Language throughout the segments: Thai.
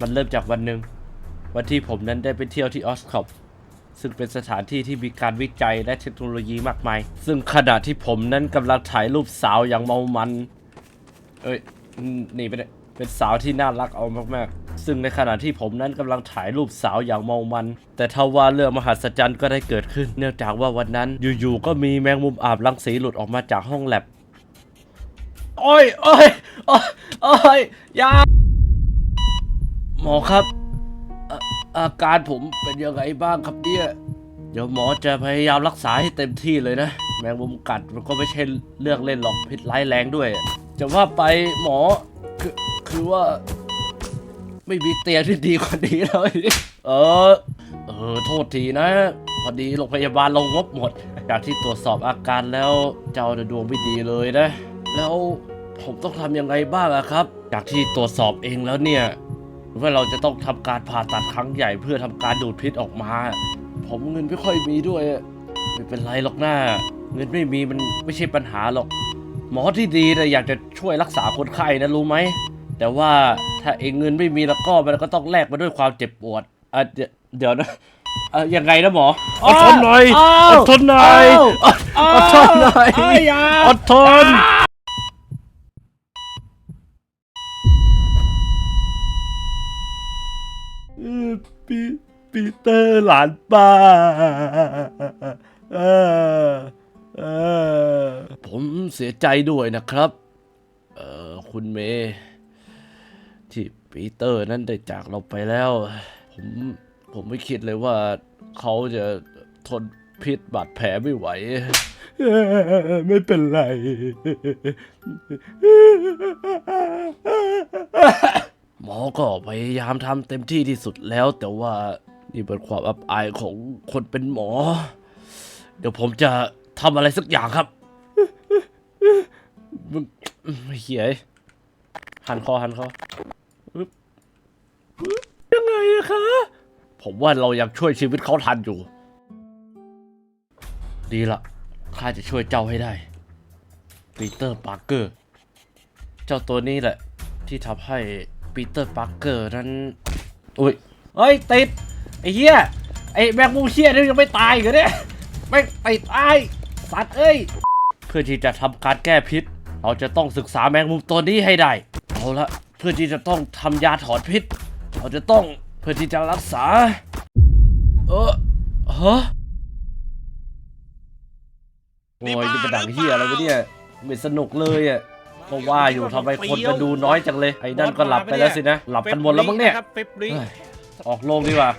มันเริ่มจากวันหนึ่งวันที่ผมนั้นได้ไปเที่ยวที่ออสคอปซึ่งเป็นสถานที่ที่มีการวิจัยและเทคโนโลยีมากมาย ซึ่งขณะที่ผมนั้นกำลังถ่ายรูปสาวอย่างเมามัน เอ้ยนี่ไปเนี่ยเป็นสาวที่น่ารักเอามากๆ ซึ่งในขณะที่ผมนั้นกำลังถ่ายรูปสาวอย่างเมามัน แต่ทว่าเรื่องมหัศจรรย์ก็ได้เกิดขึ้น เนื่องจากว่าวันนั้นอยู่ๆก็มีแมงมุมอาบรังสีหลุดออกมาจากห้องแลบโอ้ยโอ้ยโอ้ยโอ้ยยา หมอครับออาการผมเป็นยังไงบ้างครับเนี่ย เดี๋ยวหมอจะพยายามรักษาให้เต็มที่เลยนะ แมงมุมกัดมันก็ไม่ใช่เรื่องเล่นหรอกพิษร้ายแรงด้วย จะว่าไปหมอคือคือว่า ไม่มีเตียงที่ดีกว่านี้เลยเออ เออ โทษทีนะ พอดีโรงพยาบาลลงงบหมด จากที่ตรวจสอบอาการแล้วเจ้าเนี่ยดวงไม่ดีเลยนะ แล้วผมต้องทำยังไงบ้างอะครับ จากที่ตรวจสอบเองแล้วเนี่ย ว่าเราจะต้องทำการผ่าตัดครั้งใหญ่เพื่อทำการดูดพิษออกมา ผมเงินไม่ค่อยมีด้วยอะไม่เป็นไรหรอกหน้า เงินไม่มีมันไม่ใช่ปัญหาหรอก หมอที่ดีนะอยากจะช่วยรักษาคนไข้นะรู้ไหม แต่ว่าถ้าเองเงินไม่มีแล้วก็มันก็ต้องแลกมาด้วยความเจ็บปวดอะเดี๋ยวเดี๋ยวนะเอะยังไงนะหมออดทนหน่อยอ้าวอดทนหน่อยอ้าวอ้าวอดทนหน่อยอ้าวอย่าอดทน ปีปีเตอร์หลานป้าเออเออผมเสียใจด้วยนะครับ เอ่อคุณเมย์ที่ปีเตอร์นั้นได้จากเราไปแล้ว ผมผมไม่คิดเลยว่าเขาจะทนพิษบาดแผลไม่ไหวเออไม่เป็นไร หมอก็พยายามทำเต็มที่ที่สุดแล้ว แต่ว่านี่เป็นความอับอายของคนเป็นหมอ เดี๋ยวผมจะทำอะไรสักอย่างครับมึงเฮียหันคอหันคอยังไงอะคะ ผมว่าเรายังช่วยชีวิตเขาทันอยู่ ดีละข้าจะช่วยเจ้าให้ได้ปีเตอร์ปาร์เกอร์ เจ้าตัวนี้แหละ ที่ทำให้ ปีเตอร์ปาร์เกอร์นั้นอุ้ยเฮ้ย ติด ไอ้เหี้ย ไอ้แมงมุมเชี่ยนี่ยังไม่ตายเหรอเนี่ยแม่งติดตายสัตว์เอ้ย เพื่อที่จะทำการแก้พิษ เราจะต้องศึกษาแมงมุมตัวนี้ให้ได้ เอาละ เพื่อที่จะต้องทำยาถอนพิษ เราจะต้องเพื่อที่จะรักษา เออฮะโอ้ยนี่เป็นหนังเฮียอะไรวะเนี่ยไม่สนุกเลยอะ ก็ว่าอยู่ทำไมคนมันดูน้อยจังเลย ไอ้นั่นก็หลับไปแล้วสินะ หลับกันหมดแล้วมั้งเนี่ยเฟบริเฮ้ยออกโรงดีกว่า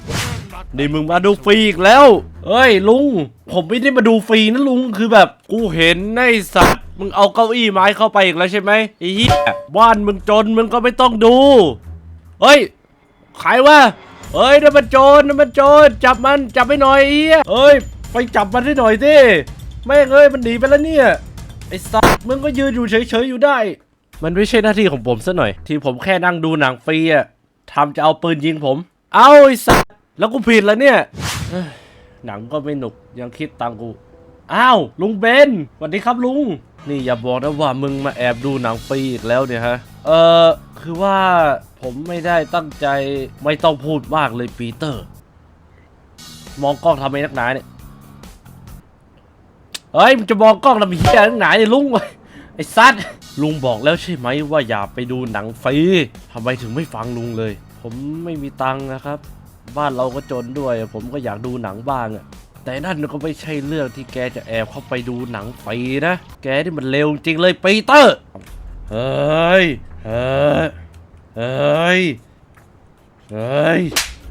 นี่มึงมาดูฟรีอีกแล้ว เอ้ยลุง ผมไม่ได้มาดูฟรีนะลุง คือแบบกูเห็นไอ้สัตว์ มึงเอาเก้าอี้ไม้เข้าไปอีกแล้วใช่ไหมไอ้เหี้ยบ้านมึงจนมึงก็ไม่ต้องดู เฮ้ย ใครวะเฮ้ยนั่นมันโจรนั่นมันโจรจับมันจับไปหน่อยไอ้เหี้ยเฮ้ย ไปจับมันให้หน่อยสิแม่งเอ้ยมันหนีไปแล้วเนี่ย ไอ้สัตว์มึงก็ยืนอยู่เฉยๆอยู่ได้ มันไม่ใช่หน้าที่ของผมซะหน่อย ที่ผมแค่นั่งดูหนังฟรีอะทำจะเอาปืนยิงผม เอาไอ้สัตว์แล้วกูผิดแล้วเนี่ยเฮ้ยหนังก็ไม่หนุกยังคิดตังค์กู อ้าวลุงเบนสวัสดีครับลุง นี่อย่าบอกนะว่ามึงมาแอบดูหนังฟรีอีกแล้วเนี่ยฮะ เออคือว่าผมไม่ได้ตั้งใจไม่ต้องพูดมากเลยปีเตอร์ มองกล้องทำไมนักหนาเนี่ย เฮ้ยมึงจะมองกล้องทำเหี้ยนักหนเนี่ยลุงเว้ยไอ้สัตว์ลุงบอกแล้วใช่ไหมว่าอย่าไปดูหนังฟรีทำไมถึงไม่ฟังลุงเลย ผมไม่มีตังค์นะครับ บ้านเราก็จนด้วย ผมก็อยากดูหนังบ้างอะแต่นั่นก็ไม่ใช่เรื่องที่แกจะแอบเข้าไปดูหนังฟรีนะ แกที่มันเร็วจริงเลยปีเตอร์ เฮ้ย เฮ้ย เฮ้ย เฮ้ย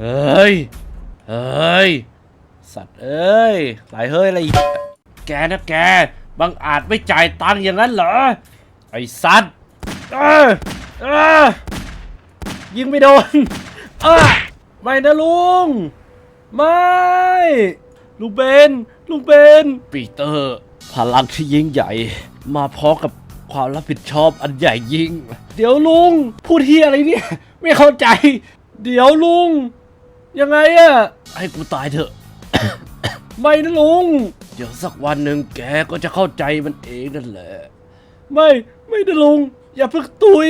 เฮ้ย เฮ้ย สัตว์เอ้ย หลายเฮ้ยอะไรอีก แกนะแกบังอาจไม่จ่ายตังค์อย่างนั้นเหรอ ไอ้สัตว์เออเออยิงไม่โดนเออไม่นะลุง ไม่ ลุงเบน ลุงเบน ปีเตอร์ พลังที่ยิ่งใหญ่ มาพร้อมกับความรับผิดชอบอันใหญ่ยิ่ง เดี๋ยวลุง พูดที่อะไรเนี่ย ไม่เข้าใจ เดี๋ยวลุง ยังไงอะให้กูตายเถอะ ไม่นะลุงเดี๋ยวสักวันหนึ่งแกก็จะเข้าใจมันเองนั่นแหละ ไม่ไม่นะลุง อย่าเพิ่งตุย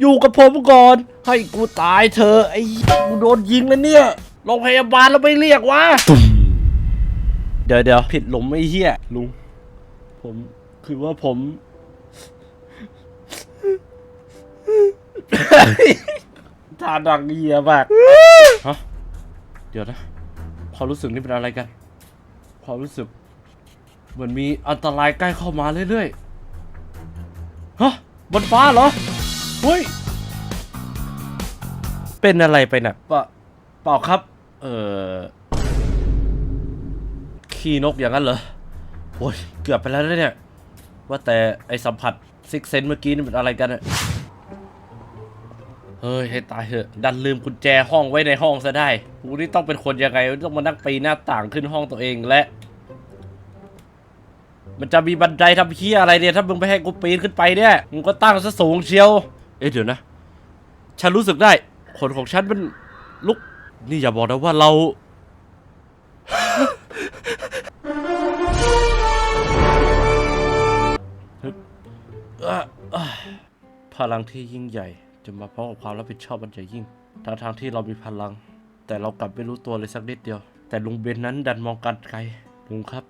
อยู่กับผมก่อน ให้กูตายเถอะไอ้กูโดนยิงแล้วเนี่ยโรงพยาบาลแล้วไม่เรียกวะตุ่มเดี๋ยวเดี๋ยวผิดหลุมไอ้เหี้ยลุง ผมคือว่าผมท่าดังเหี้ยมากฮะเดี๋ยวนะความรู้สึกนี่เป็นอะไรกันความรู้สึก เหมือนมีอันตรายใกล้เข้ามาเรื่อยๆ ฮะ บนฟ้าเหรอ เฮ้ย เป็นอะไรไปน่ะเปล่าเปล่าครับ เอ่อ ขี้นกอย่างนั้นเหรอ โอ้ย เกือบไปแล้วนะเนี่ย ว่าแต่ไอสัมผัสซิกเซนเมื่อกี้นี่เป็นอะไรกันอะเฮ้ย ให้ตายเถอะ ดันลืมกุญแจห้องไว้ในห้องซะได้กูนี่ต้องเป็นคนยังไง ต้องมานั่งปีนหน้าต่างขึ้นห้องตัวเองและ มันจะมีบันไดทำเพี้ยอะไรเนี่ยถ้ามึงไม่ให้กูปีนขึ้นไปเนี่ยมึงก็ตั้งซะสูงเชียว เอ๊ะเดี๋ยวนะ ฉันรู้สึกได้ขนของฉันมันลุก นี่อย่าบอกนะว่าเราเอ่อเอ่อพลังที่ยิ่งใหญ่ จะมาพร้อมกับความรับผิดชอบมันจะยิ่งทางทางๆที่เรามีพลัง แต่เรากลับไม่รู้ตัวเลยสักนิดเดียว แต่ลุงเบนนั้นดันมองการไกลลุงครับ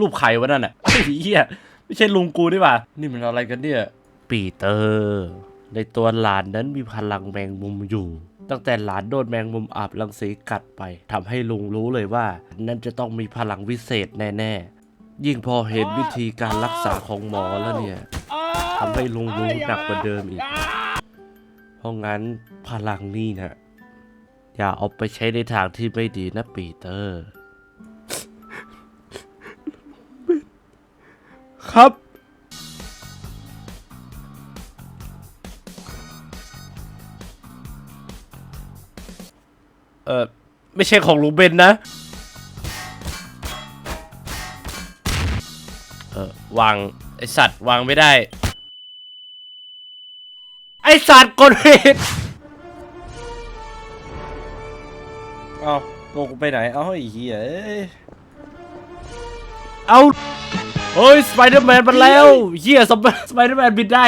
รูปไข่วะนั่นน่ะไอ้เหี้ยไม่ใช่ลุงกูนี่หว่านี่มันอะไรกันเนี่ย ปีเตอร์ ในตัวหลานนั้นมีพลังแมงมุมอยู่ ตั้งแต่หลานโดนแมงมุมอาบรังสีกัดไปทำให้ลุงรู้เลยว่า นั่นจะต้องมีพลังวิเศษแน่ๆ ยิ่งพอเห็นวิธีการรักษาของหมอแล้วเนี่ยทำให้ลุงรู้หนักกว่าเดิมอีก เพราะงั้นพลังนี่นะอย่าเอาไปใช้ในทางที่ไม่ดีนะปีเตอร์ ครับ เออไม่ใช่ของลุงเบนนะ เออวาง ไอสัตว์วางไม่ได้ ไอสัตว์กดผิดเอาตัวกูไปไหน เอาไอ้เหี้ย เอ้ยเอา เฮ้ยสไปเดอร์แมนมาแล้วเหี้ยสไปสไปเดอร์แมนบินได้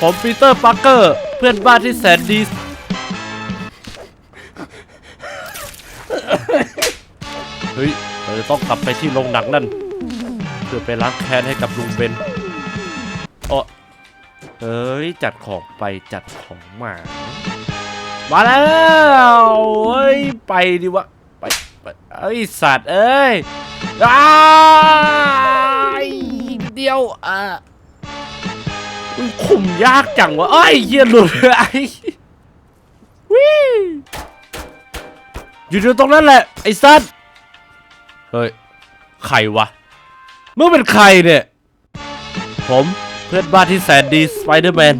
ผมปีเตอร์ปาร์เกอร์ เพื่อนบ้านที่แสนดี เฮ้ยเราจะต้องกลับไปที่โรงหนังนั่น เพื่อไปล้างแค้นให้กับลุงเบนโอ้เฮ้ย จัดของไปจัดของมา มาแล้วเฮ้ย ไปดิวะ ไป ไป เอ้ย สัตว์ เอ้ยอ้าย เดียวอะอุ้ยขุมยากจังวะเอ้ยเหี้ยหลุดไอ้วิอยู่ตรงนั้นแหละ ไอ้สัตว์เฮ้ยใครวะมึงเป็นใครเนี่ย ผมเพื่อนบ้านที่แสนดีสไปเดอร์แมน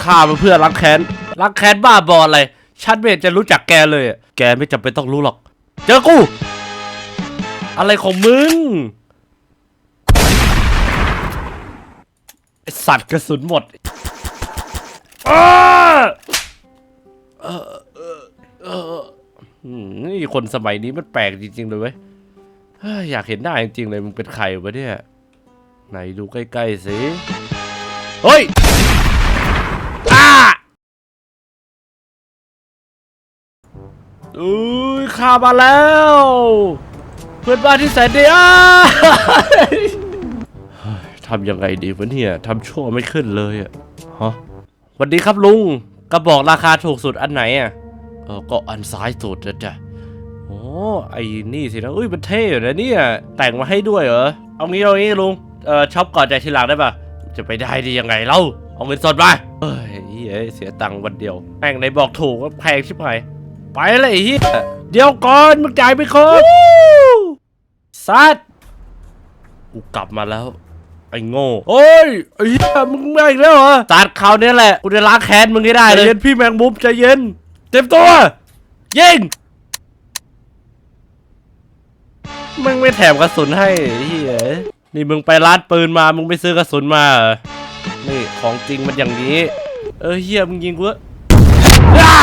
ฆ่ามันเพื่อล้างแค้นล้างแค้นบ้าบออะไรฉันไม่เห็นจะรู้จักแกเลย แกไม่จำเป็นต้องรู้หรอก เจอกู อะไรของมึง ไอ สัตว์กระสุนหมดอ้าเออเออเอออืมนี่คนสมัยนี้มันแปลกจริงๆเลยเว้ยเฮ้ยอยากเห็นหน้าจริงๆเลยมึงเป็นใครวะเนี่ย ไหนดูใกล้ๆสิ เฮ้ยอ้าอุ้ยข้ามาแล้ว เพื่อนบ้านที่แสนดีอ้าเฮ้ย ทำยังไงดีวะเนี่ยทำชั่วไม่ขึ้นเลยอะฮะสวัสดีครับลุงกระบอกราคาถูกสุดอันไหนอะเออก็อันซ้ายสุดนะจ๊ะโอ้ไอ้นี่สินะอุ้ยมันเท่อยู่นะเนี่ย แต่งมาให้ด้วยเหรอเอางี้เอางี้ลุงเออช็อปก่อนจ่ายทีหลังได้ปะจะไปได้ดียังไงเล่าเอาเงินสดมาเฮ้ยเฮ้ยเสียตังค์วันเดียวแม่งในบอกถูกว่าแพงชิบหายไปเลยไอ้เฮียเดี๋ยวก่อนมึงจ่ายไม่ครบซัดกูกลับมาแล้ว ไอ้โง่โอ้ยไอ้เหี้ยมึงมาอีกแล้วเหรอตัดคราวนี้แหละกูจะล้างแค้นมึงให้ได้เลย เย็นพี่แมงมุมใจเย็น เต็มตัว ยิงมึงไม่แถมกระสุนให้ไอ้เฮียนี่มึงไปร้านปืนมา มึงไปซื้อกระสุนมาเหรอนี่ของจริงมันอย่างนี้ เออเฮียมึงยิงกูเถอะ